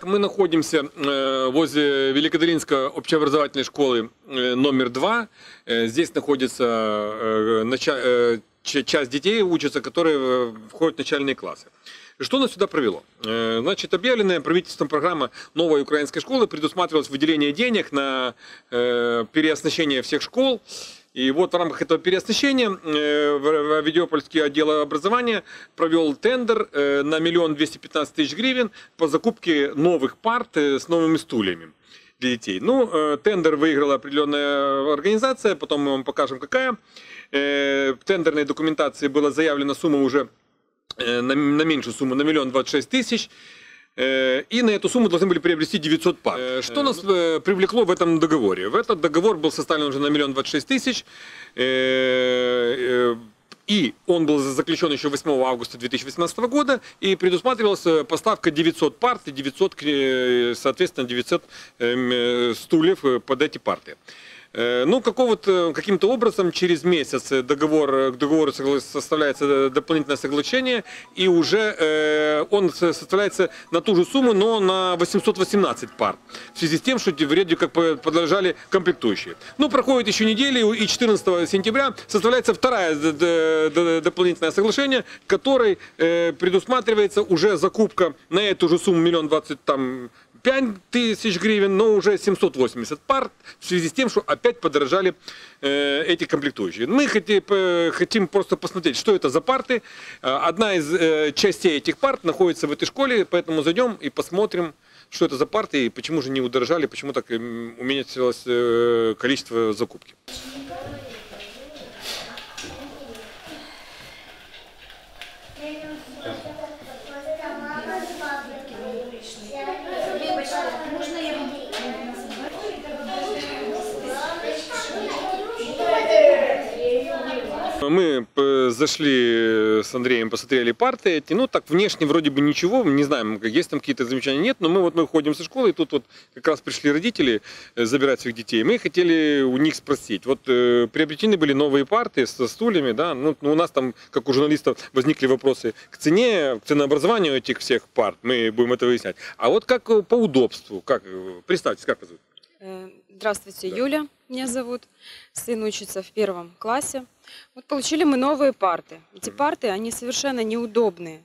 Итак, мы находимся э, возле Великодолинской общеобразовательной школы э, номер 2. Э, Здесь находится часть детей учатся, которые входят в начальные классы. Что нас сюда привело? Э, Значит, объявленная правительством программа новой украинской школы предусматривалось выделение денег на переоснащение всех школ. И вот в рамках этого переоснащения э, в- в Авидиопольский отдел образования провел тендер э, на миллион двести пятнадцать тысяч гривен по закупке новых парт э, с новыми стульями для детей. Ну, э, тендер выиграла определенная организация, потом мы вам покажем какая. Э, В тендерной документации была заявлена сумма уже э, на, на меньшую сумму, на миллион двадцать шесть тысяч. Э, И на эту сумму должны были приобрести 900 пар. Э, Что нас э, привлекло в этом договоре? В этот договор был составлен уже на миллион двадцать шесть тысяч. Э, э, И он был заключен еще 8 августа 2018 года. И предусматривалась э, поставка 900 парт и 900, э, соответственно, 900 эм, э, стульев э, под эти парты. Э, Ну, какого-то, каким-то образом через месяц э, договор, э, к договору составляется э, дополнительное соглашение, и уже э, он со- составляется на ту же сумму, но на 818 пар. В связи с тем, что вроде как по- подорожали комплектующие. Ну, проходит еще недели, и 14 сентября составляется второе дополнительное соглашение, которой э, предусматривается уже закупка на эту же сумму миллион двадцать там 5 тысяч гривен, но уже 780 пар в связи с тем, что опять подорожали э, эти комплектующие. Мы хотим, э, хотим просто посмотреть, что это за парты. Э, Одна из э, частей этих парт находится в этой школе, поэтому зайдем и посмотрим, что это за парты и почему же не удорожали, почему так м, уменьшилось э, количество закупки. Мы э, зашли с Андреем, посмотрели парты эти. Ну, так внешне вроде бы ничего, не знаем, есть там какие-то замечания, нет. Но мы вот мы ходим со школы, и тут вот как раз пришли родители э, забирать своих детей. Мы хотели у них спросить. Вот э, приобретены были новые парты со стульями, да. Ну, ну, у нас там, как у журналистов, возникли вопросы к цене, к ценообразованию этих всех парт. Мы будем это выяснять. А вот как э, по удобству, как, э, представьтесь, как вас Здравствуйте, Юля меня зовут. Сын учится в первом классе. Вот получили мы новые парты. Эти парты, они совершенно неудобные.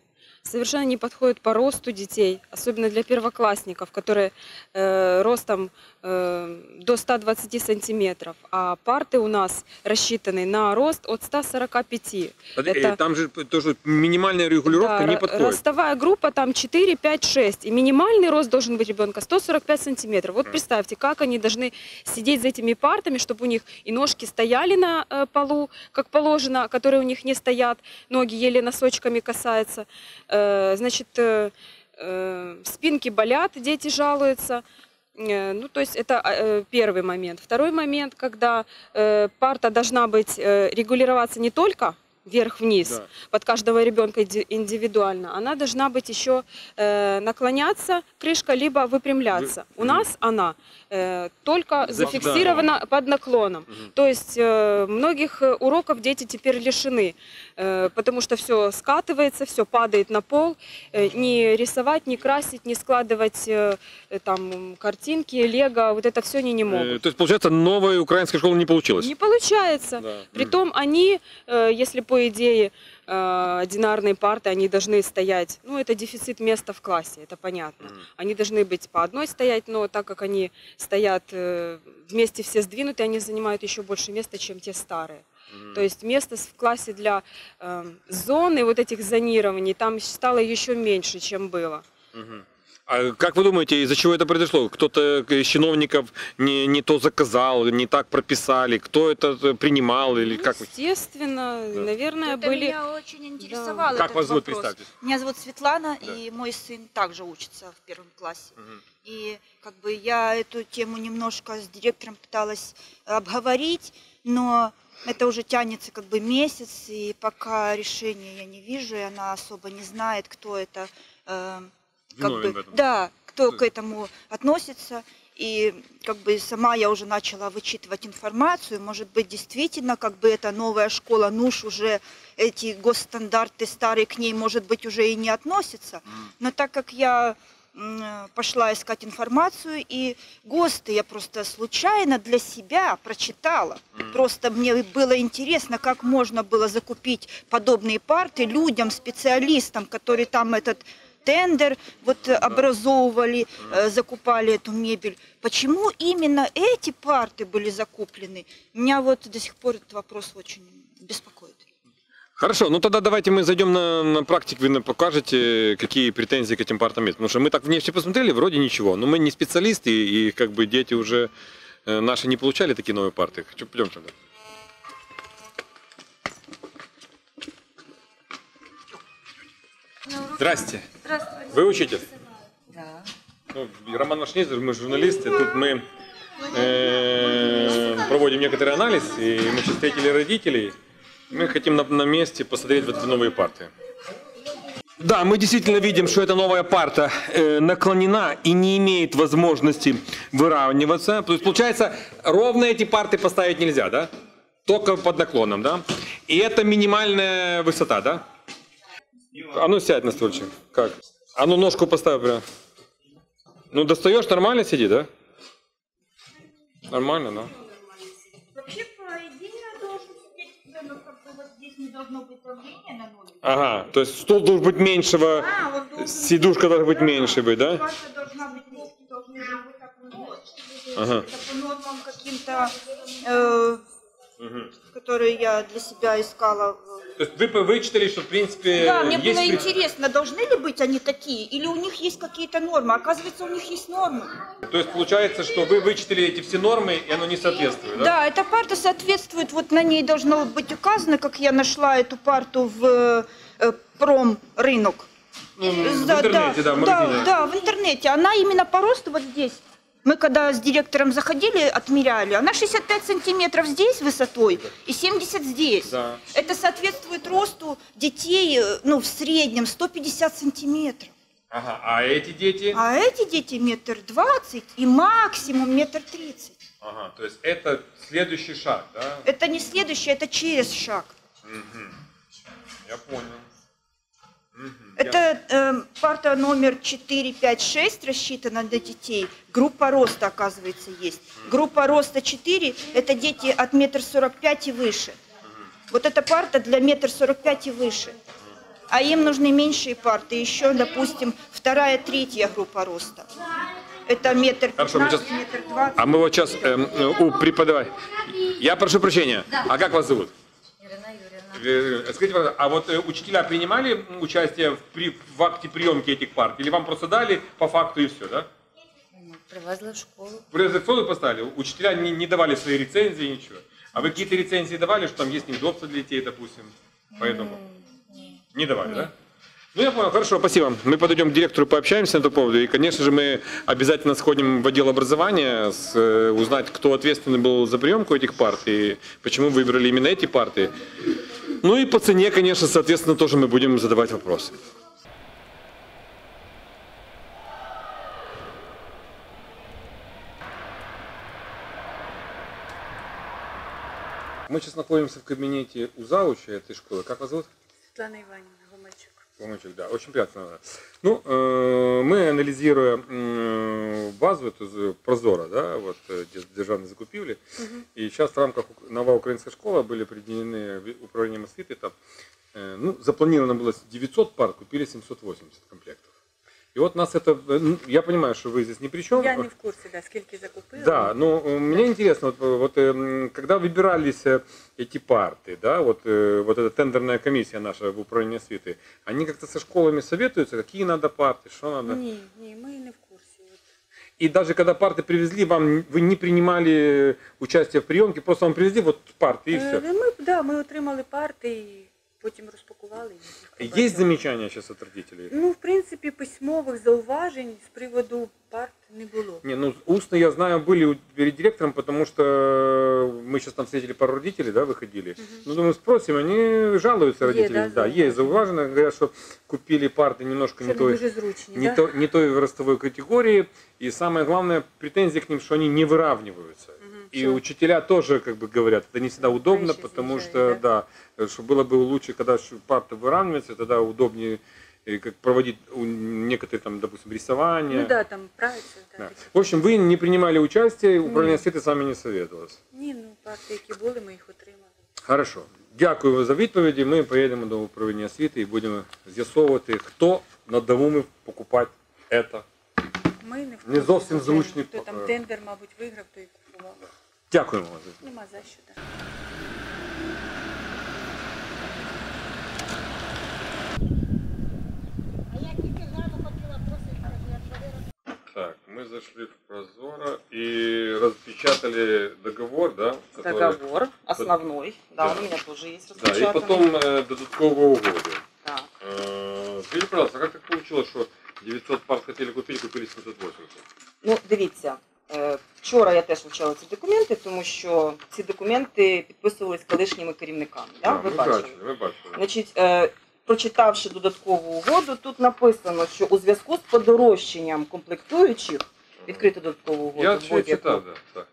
Совершенно не подходят по росту детей, особенно для первоклассников, которые э, ростом э, до 120 сантиметров. А парты у нас рассчитаны на рост от 145. Э, Это- Там же тоже минимальная регулировка Да, не подходит. Ростовая группа там 4, 5, 6. И минимальный рост должен быть ребенка 145 сантиметров. Вот представьте, как они должны сидеть за этими партами, чтобы у них и ножки стояли на э, полу, как положено, которые у них не стоят, ноги еле носочками касаются. Э, значит, э, э, спинки болят, дети жалуются. Ну, то есть это первый момент. Второй момент, когда парта должна быть регулироваться не только вверх-вниз, Да. под каждого ребенка индивидуально, она должна быть еще э, наклоняться, крышка, либо выпрямляться. Вы- У нас она э, только Зафиксирована. зафиксирована под наклоном. Мгм. То есть э, многих э, уроков дети теперь лишены, э, потому что все скатывается, все падает на пол. Э, не рисовать, не красить, не складывать э, э, там картинки, лего, вот это все они не Э, могут. То есть, получается, новая украинская школа не получилась? Не получается. Да. Притом они, э, если по идее э, одинарные парты, они должны стоять, ну это дефицит места в классе, это понятно. Они должны быть по одной стоять, но так как они стоят э, вместе все сдвинуты, они занимают еще больше места, чем те старые. То есть места с- в классе для э, зоны вот этих зонирований там стало еще меньше, чем было. Мгм. А как вы думаете, из-за чего это произошло? Кто-то из чиновников не, не то заказал, не так прописали, кто это э, принимал или Ну, как вы? Естественно, Да. наверное, Это были... меня очень интересовало. Как этот вас зовут, вопрос. представьтесь? Меня зовут Светлана, Да. и мой сын также учится в первом классе. Мгм. И как бы я эту тему немножко с директором пыталась обговорить, но это уже тянется как бы месяц, и пока решения я не вижу, и она особо не знает, кто это, э, как Виновен бы, да, кто Да. к этому относится. И как бы сама я уже начала вычитывать информацию, может быть, действительно, как бы эта новая школа НУШ уже эти госстандарты старые к ней, может быть, уже и не относятся. Но так как я пошла искать информацию, и ГОСТы я просто случайно для себя прочитала. Просто мне было интересно, как можно было закупить подобные парты людям, специалистам, которые там этот тендер вот э, образовывали, э, закупали эту мебель. Почему именно эти парты были закуплены? Меня вот до сих пор этот вопрос очень беспокоит. Хорошо, ну тогда давайте мы зайдем на, на практику, вы нам покажете, какие претензии к этим партам есть. Потому что мы так внешне посмотрели, вроде ничего. Но мы не специалисты, и как бы дети уже э, наши не получали такие новые парты. Хочу, пойдем сюда. Здрасте. Здравствуйте. Вы учитель? Да. Ну, Роман Машнезер, мы журналисты. Тут мы э, проводим некоторый анализ, и мы сейчас встретили родителей. Мы хотим на, на месте посмотреть вот эти новые парты. Да, мы действительно видим, что эта новая парта э, наклонена и не имеет возможности выравниваться. То есть, получается, ровно эти парты поставить нельзя, да? Только под наклоном, да? И это минимальная высота, да? А ну сядь на стульчик. Как? А ну ножку поставь прям. Ну достаешь, нормально сидит, да? Нормально, да? Вообще, по идее, должен сидеть, но как бы вот здесь не должно быть давления на ноги. Ага, то есть стул должен быть меньшего, А, должен сидушка должна быть меньше быть, да? Ваша должна быть ножки должны быть так вот. Ага. По нормам каким-то, э, которые я для себя искала. То есть вы вычитали, что в принципе Да, мне есть... было интересно, должны ли быть они такие, или у них есть какие-то нормы. Оказывается, у них есть нормы. То есть получается, что вы вычитали эти все нормы, и оно не соответствует, да? Да, эта парта соответствует, вот на ней должно быть указано, как я нашла эту парту в э, промрынок. Ну, в Да, интернете, да, в да, да, в интернете. Она именно по росту вот здесь. Мы когда с директором заходили, отмеряли, она 65 сантиметров здесь высотой и 70 здесь. Да. Это соответствует росту детей, э, ну, в среднем 150 сантиметров. Ага, а эти дети? А эти дети метр двадцать и максимум метр тридцать. Ага, то есть это следующий шаг, да? Это не следующее, это через шаг. Я понял. Это э, парта номер 4, 5, 6 рассчитана для детей. Группа роста, оказывается, есть. Группа роста 4 – это дети от метр сорок пять и выше. Вот эта парта для метр сорок пять и выше. А им нужны меньшие парты. Еще, допустим, вторая, третья группа роста. Это метр Хорошо, мы пятнадцать, сейчас- метр двадцать. А мы вот сейчас у преподавателя. Я прошу прощения. А как вас зовут? Э, Скажите, пожалуйста, а вот э, учителя принимали участие в, при- в акте приемки этих парт? Или вам просто дали по факту и все, да? Ну, Привезли в школу. Презентацию поставили, учителя не, не давали свои рецензии, ничего. А вы какие-то рецензии давали, что там есть неудобства для детей, допустим? Поэтому Ні. не давали, да? Ну, я понял, хорошо, спасибо. Мы подойдем к директору, пообщаемся на эту поводу. И, конечно же, мы обязательно сходим в отдел образования, с, э, узнать, кто ответственный был за приемку этих парт и почему выбрали именно эти парты. Ну и по цене, конечно, соответственно, тоже мы будем задавать вопросы. Мы сейчас находимся в кабинете у зауча этой школы. Как вас зовут? Светлана Ивановна Гумальчук. Ломачук, да, очень приятно. Ну, э, мы анализируя м, базу эту з- Прозора, да, вот э, де- державной закупівлі, и сейчас в рамках ук- нова украинская школа были определены в- управлением освіти, там, э, ну, запланировано было 900 пар, купили 780 комплектов. И вот нас это, э, ну, я понимаю, что вы здесь ни при чем. Я не в курсі, да, скільки закупили. Да, но э, мне интересно, вот, вот эм, когда выбирались э, эти парты, да, вот, э, вот эта тендерная комиссия наша в управлении освіти, они как-то со школами советуются, какие надо парты, что надо? Ні, ні, ми не в курсі. От. И даже когда парты привезли, вам вы не принимали участие в приемке, просто вам привезли вот парты и Е, все. Ми, да, ми отримали парти і потім розпакували. і їх Есть побачили. замечания сейчас от родителей? Ну, в принципі, письмових зауважень з приводу парт не було. Не, ну устно я знаю были у- перед директором, потому что мы сейчас там встретили пару родителей, да, выходили. Ну, думаю, спросим, они жалуются Е, родители. да, да, зауважено. есть зауважено, говорят, что купили парты немножко Це не не той, дуже зручні, не, да? то, не той ростовой категории. И самое главное, претензия к ним, что они не выравниваются. Мгм, И що? учителя тоже как бы говорят, это не всегда удобно, Проще потому замечают, что, да, что было бы лучше, когда ш- парты выравниваются, тогда удобнее и как проводить у- некоторые там, допустим, рисования. Ну да, там праця. Да. Да. такі. В общем, вы не принимали участие, управление Ні. освіти с вами не советовалось. Ні, ну парти, які були, ми їх отримали. Хорошо. Дякую за відповіді. Ми поїдемо до управління освіти і будемо з'ясовувати, хто надумав покупати це. Ми не, Не зовсім звичайно. зручний Хто там папер. тендер, мабуть, виграв, то і купував. Дякуємо вам. Нема за що. Так. Так, мы зашли в Прозоро и распечатали договор, да? который- Договор основной, да, Да. он у меня тоже есть Да, и распечатанный. потом э, додатковые угоды. Так. Э, скажите, пожалуйста, как так получилось, что 900 пар хотели купить, купили 780? Ну, дивіться, е, вчора я теж вивчала ці документи, Тому що ці документи підписувались колишніми керівниками. Да? Да, Ви ми бачили. бачили, ми бачили. Значить, е, прочитавши додаткову угоду, тут написано, що у зв'язку з подорожчанням комплектуючих, відкрити додаткову угоду. Я будь-яку, читав, да. Так.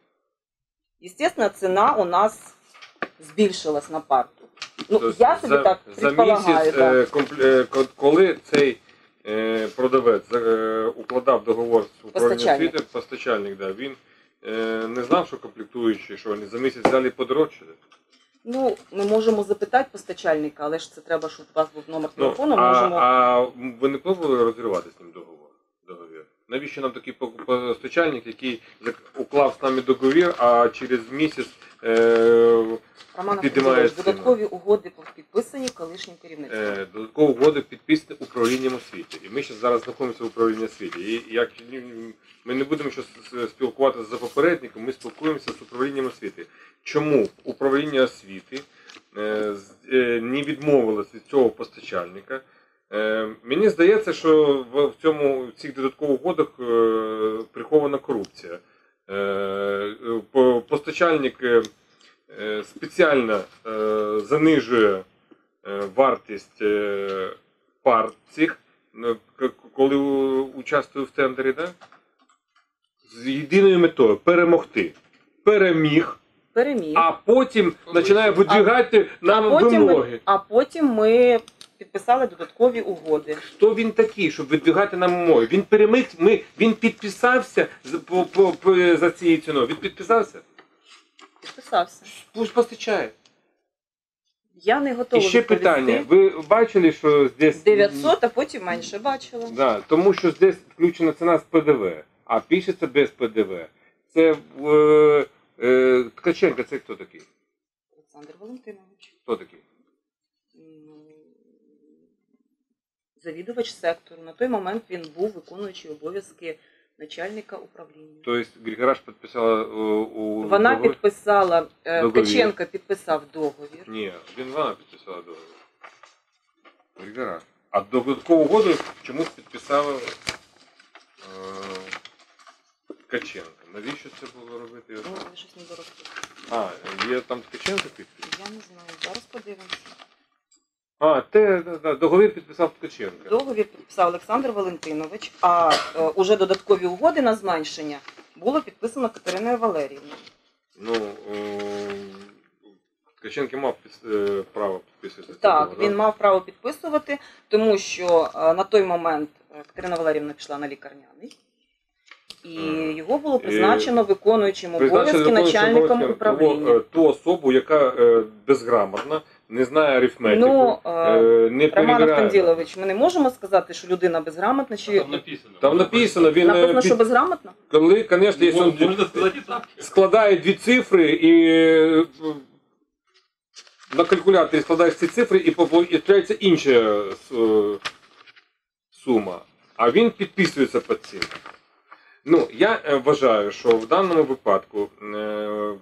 Естественно, ціна у нас збільшилась на парту. Ну, Тобто я собі за, так за предполагаю. місяць, да. е, компле- е, ко- коли цей е, продавець е, укладав договор з управлінням Постачальник. освіти, постачальник, да, він не знав, що комплектуючі, що вони за місяць взяли і подорожчали. Ну, ми можемо запитати постачальника, але ж це треба, щоб у вас був номер Ну, телефону. а, можемо... а ви не пробували розірвати з ним договор? договір? Навіщо нам такий постачальник, який уклав з нами договір, а через місяць е, Роман піднімає ціну. додаткові угоди підписані колишнім керівництвом. Е, додаткову угоду підписати управлінням освіти. І ми ще зараз знаходимося в управлінні освіти. І як ми не будемо ще спілкуватися за попередником, ми спілкуємося з управлінням освіти. Чому управління освіти е, з- е, не відмовилось від цього постачальника? Е, Мені здається, що в в цьому в цих додаткових угодах е, прихована корупція. Е, по- Постачальник спеціально е, занижує е, вартість е, пар цих, коли у- участвую в тендері, да? з єдиною метою перемогти. Переміг, Переміг. а потім починає видвигати нам а, потім вимоги. а потім ми підписали додаткові угоди. Хто він такий, щоб видвигати нам вимоги? Він переміг, ми, він підписався з- по, по, по, за цією ціною. Він підписався? Підписався. Пусть постачає. Я не готова І ще відповісти. питання. Ви бачили, що здесь 900, а потім менше бачила. Да, тому що здесь включена ціна з ПДВ, а пишеться без ПДВ. Це е, е, Ткаченко, це хто такий? Олександр Валентинович. Хто такий? Завідувач сектору. На той момент він був виконуючий обов'язки начальника управління. Тобто Григораш підписала е, у Вона договір? підписала, е, Договір. Ткаченко підписав договір. Ні, він вона підписала договір. Григораш. А додаткову угоду чомусь підписала е, Ткаченко. Навіщо це було робити? Ну, я щось не доросло. А, є там Ткаченко підпис? Я не знаю, зараз подивимося. А, те, да, да, договір підписав Ткаченко. Договір підписав Олександр Валентинович, а е, уже додаткові угоди на зменшення було підписано Катериною Валеріївною. Ну, е, Ткаченко мав під- е, право підписувати. Так, він мав право підписувати, тому що е, на той момент е, Катерина Валеріївна пішла на лікарняний. І Мгм. його було призначено виконуючим обов'язки начальником управління. Е, ту особу, яка е, безграмотна, не знає арифметику, Ну, е, не Роман перевіряє. Автанділович, ми не можемо сказати, що людина безграмотна чи написано. Там написано, він е, написано, що безграмотна? коли, звісно, якщо він так. складає дві цифри і е, на калькуляторі складаєш ці цифри і получається інша е, сума. А він підписується під цим. Ну, я е, вважаю, що в даному випадку е,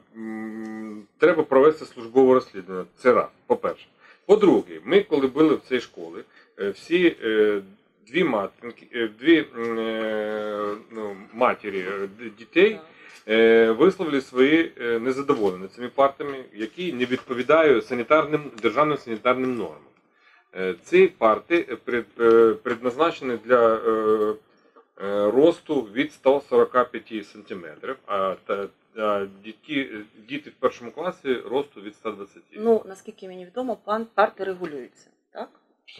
треба провести службове розслідування. Це раз, по-перше. По-друге, ми, коли були в цій школі, е, всі е, дві матінки, е, дві е, ну, матері дітей е, висловили свої незадоволення цими партами, які не відповідають санітарним державним санітарним нормам. Ці парти пред, предназначені для росту від 145 см, а, дітки, діти в першому класі росту від 120 Ну, наскільки мені відомо, пан парти регулюються, так?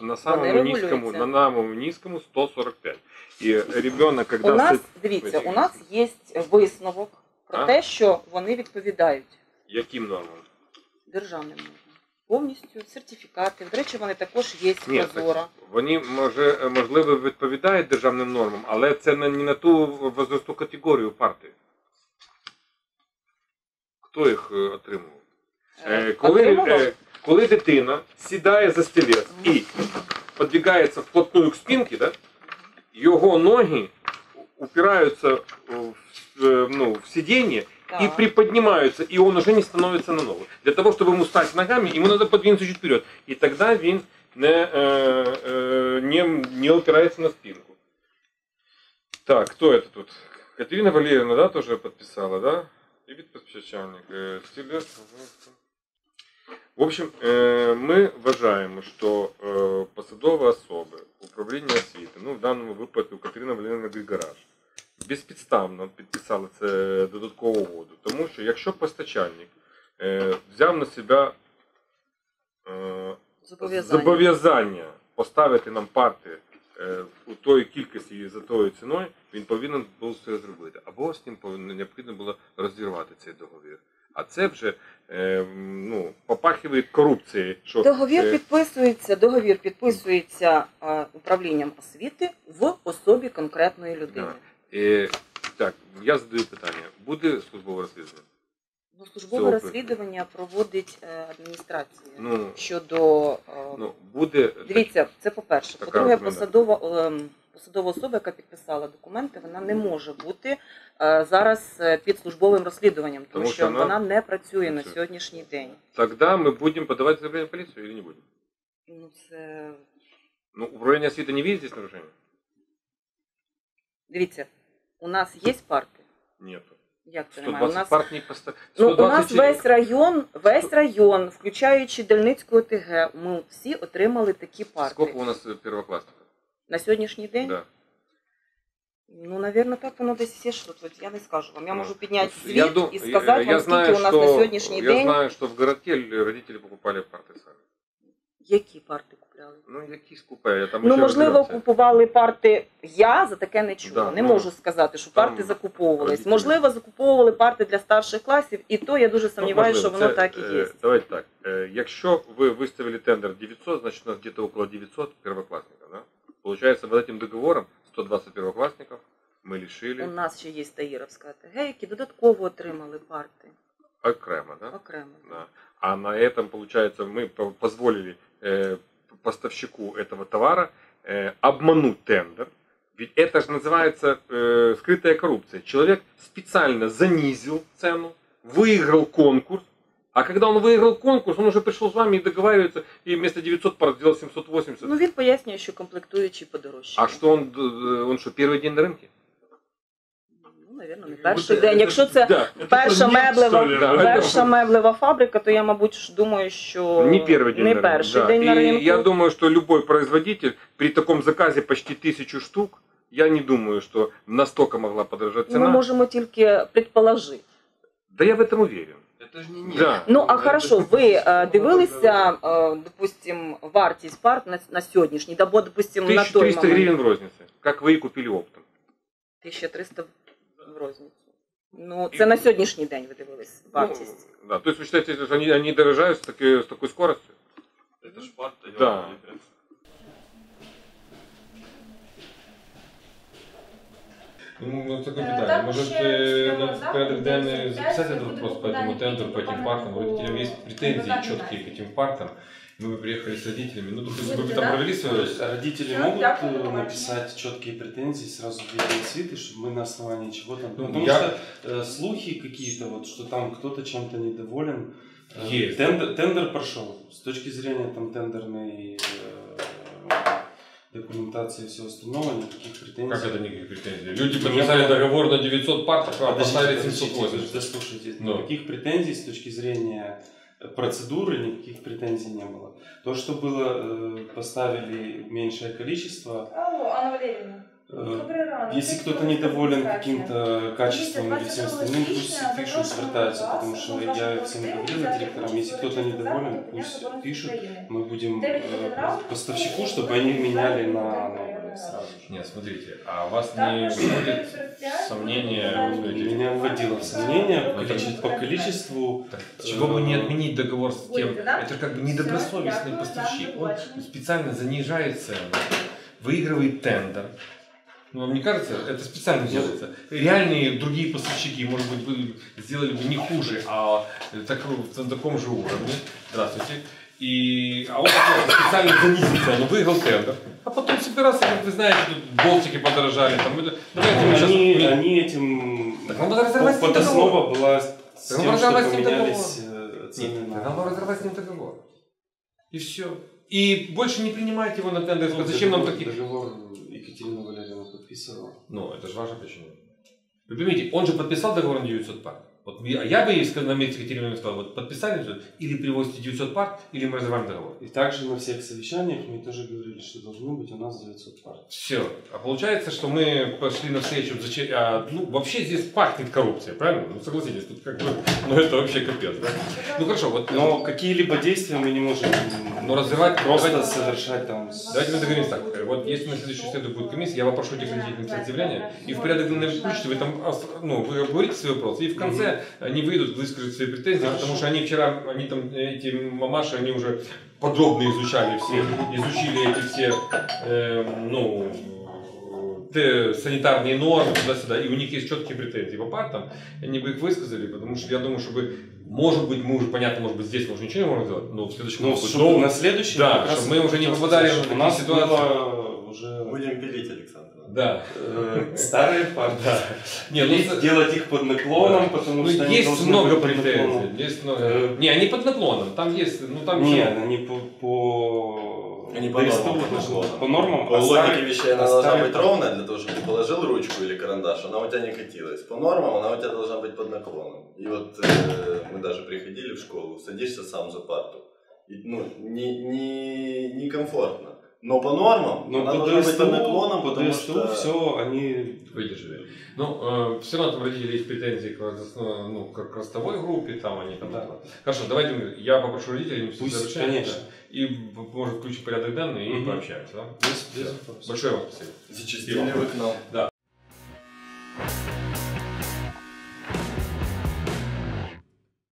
На самому регулюються. на самому низкому 145. И ребенок, когда... У нас, дивіться, у нас є висновок про А? те, що вони відповідають Яким нормам? державним нормам. Повністю сертифікати. До речі, вони також є Ні, так прозоро. Вони може, можливо відповідають державним нормам, але це не, не на ту возрасту категорію партії. Хто їх е, отримував? Е, коли, е, коли дитина сідає за стілець і подвигається вплотную к спинці, да, його ноги упираються в, е, ну, в сидіння и Так. приподнимаются, и он уже не становится на ногу. Для того, чтобы ему стать ногами, ему надо подвинуться чуть вперед. И тогда він не, э, э, не, не опирается на спинку. Так, кто это тут? Катерина Валерьевна, да, тоже подписала, да? И підписчальник. Э, стилет. В общем, е, ми вважаємо, що е, посадові особи управління освіти, ну в даному випадку Катерина Валерійовна Григораш, безпідставно підписали це додаткову угоду. Тому що якщо постачальник е, взяв на себе е, Зобов'язання. зобов'язання поставити нам парти е, у тої кількості і за тою ціною, він повинен був це зробити. Або з ним повинно необхідно було розірвати цей договір. А це вже е, ну, попахиває корупцією. Що, Договір е, підписується, договір підписується е, управлінням освіти в особі конкретної людини. Е, так, я задаю питання. Буде службове розслідування? Ну, службове Цього розслідування проводить е, адміністрація Ну, щодо е, ну буде дивіться, це по-перше. Така По-друге, рекомендація. посадова ем, посадова особа, яка підписала документи, вона не може бути е, зараз е, під службовим розслідуванням, тому, Тому що що вона вона не працює на працює. сьогоднішній день. Тогда мы будем подавать заявление в полицию или не будем? Ну це Ну, управление освіти не видит здесь нарушения? дивіться, у нас є парти. Нету. Як це немає? У нас парт не поставили. Ну, у нас весь район, весь район, включаючи Дальницьку ОТГ, ми всі отримали такі парти. Сколько у нас э, первоклассников? На сьогоднішній день? Да. Ну, напевно, так воно десь є, що тут. Я не скажу вам. Я Ну, можу підняти Ну, звіт ду- і сказати я вам, скільки у нас на сьогоднішній я день, знаю, что в городке родители покупали парты сами. які парти купляли. Ну, якісь купе, я там Ну, ще можливо, розберемося. купували парти. Я за таке не чула. Да, не ну, можу сказати, що там парти закуповувались. родителі. Можливо, закуповували парти для старших класів, і то я дуже сумніваюся, Ну, що можливо, воно це, так і е, є. Давайте так. Е, Якщо ви виставили тендер 900, значит у нас где-то около 900 первоклассников, да? Получается, вот этим договором 120 первоклассников мы лишили У нас ще є Таїровська ОТГ, які додатково отримали парти окремо, да? окремо. Да. А на этом, получается, мы по- позволили э, поставщику этого товара э, обмануть тендер. Ведь это же называется э, скрытая коррупция. Человек специально занизил цену, выиграл конкурс, а когда он выиграл конкурс, он уже пришел с вами и договаривается, и вместо 900 пар сделал 780. Ну він пояснює, що комплектуючі подорожчали. а что он, э, он что, первый день на рынке? Ну, навірно, не перший день. Якщо це Да. перша меблева, Да. перша меблева фабрика, то я, мабуть, ж думаю, що Не первый день не на рынке. перший да. день на И ринку. я думаю, что любой производитель при таком заказе почти тысячу штук, я не думаю, что настолько могла подорожать Ми цена. можемо тільки предположити. Да я в этом уверен. Это же не нет. Да. Ну а хорошо, ви е, дивилися, е, допустим, вартість парт на, на сьогоднішній, або, допустим, на той 1300 момент. гривен в рознице. Как вы и купили оптом. 1300 в розницю. Ну, це на сьогоднішній день ви дивились вартість. Ну, да. То есть вы считаете, что они, они дорожают с такой, с такой скоростью? Это ж парт, они Да. Ну. Так, Может, ще э, на порядок денний записати этот вопрос по этому тендеру, по этим партам? У родителям есть претензии четкие к этим партам. Мы бы приехали с родителями. Ну, допустим, вы бы там провели То свое... есть родители Да, могут э, написать четкие претензии сразу в виде освиты, чтобы мы на основании чего там... Ну, Потому я- что э, слухи какие-то, вот, что там кто-то чем-то недоволен. Э, Есть. Тендер, тендер прошел. С точки зрения там тендерной э, документации и всего остального, никаких претензий. Как это никаких претензий? Люди подписали договор на 900 партов, а поставили подождите, 780. Дослушайте, Ну. никаких претензий с точки зрения процедуры, никаких претензий не было. То, что было, э, поставили меньшее количество, Алло, Анна Валерьевна. Э, Если кто-то недоволен каким-то качеством или всем остальным, пусть пишут, звертаются, потому что я всем говорил директорам, если кто-то недоволен, пусть пишут, мы будем э, поставщику, чтобы они меняли на новые сразу же. Нет, смотрите, а вас не вводит сомнения, Меня вводило в сомнение количе- это- по количеству Так, чего бы не отменить договор с тем, это как бы недобросовестный поставщик. Он специально занижает цену, выигрывает тендер. Ну, вам не кажется, это специально делается? Реальные другие поставщики, может быть, бы сделали бы не хуже, а так, на таком же уровне. Здравствуйте. И, а он такой специально занизил цену, выиграл тендер. А потом собирался, как вы знаете, тут болтики подорожали. Там, давайте мы сейчас... Они, они этим... Так надо разорвать с ним Подоснова была с Так тем, что поменялись э, цены тогда на... надо разорвать с ним договор. И все. И больше не принимайте его на тендер. Ну, Зачем нам договор- такие... Договор Екатерина Валерьевна подписывала. Ну, это же ваша причина. Вы поймите, он же подписал договор на 900 пар. Вот я, я бы ей сказал, на месте Екатерины сказал, вот подписали всё, или привозите 900 пар, или мы разрываем договор. И также на всех совещаниях мне тоже говорили, что должно быть у нас 900 пар. Все. А получается, что мы пошли навстречу, зачем, а, ну, вообще здесь пахнет коррупцией, правильно? Ну, согласитесь, тут как бы, ну, это вообще капец, да? Ну, хорошо, вот, Но какие-либо действия мы не можем Но развивать- просто давайте- совершать там. Давайте мы договоримся так. Вот если на следующую среду будет комиссия, я попрошу этих родителей сопротивления, и в порядок включите, вы там, ну, вы обговорите свои вопросы, и в конце они выйдут, выскажут свои претензии, Хорошо. потому что они вчера, они там, эти мамаши, они уже подробно изучали все, изучили эти все, э, ну, санитарные нормы туда-сюда, и у них есть четкие претензии по партам, они бы их высказали, потому что я думаю, чтобы, может быть, мы уже, понятно, может быть, здесь мы уже ничего не можем сделать, но в следующем Ну, году на следующий Да, чтобы мы уже не попадали в такие ситуации. было уже Будем пилить, Александр. Да. э, старые пары. Не, ну, делать их под наклоном, потому Ну, что они есть должны много быть под наклоном. претензий. Есть много. Э, Не, они под наклоном. Там есть, ну там Нет, они по, по... Они по нормам, по нормам. По логике вещей она а должна старые быть ровная, для того, чтобы ты положил ручку или карандаш, она у тебя не катилась. По нормам она у тебя должна быть под наклоном. И вот э, мы даже приходили в школу, садишься сам за парту. И, ну, не, не, некомфортно. Но по нормам Но она по должна быть ДСТУ, под наклоном, по потому ДСТУ что... все, они... выдержали. Ну, все равно там родители есть претензии к, возрастной- ну, к, к ростовой группе, там они там. Да. Хорошо, давайте я попрошу родителей Пусть, сообщать, конечно. да, и может включим порядок данный и Мгм. пообщаемся. Да? Без вопросов. Большое вам спасибо. Зачастили вы к нам. Да.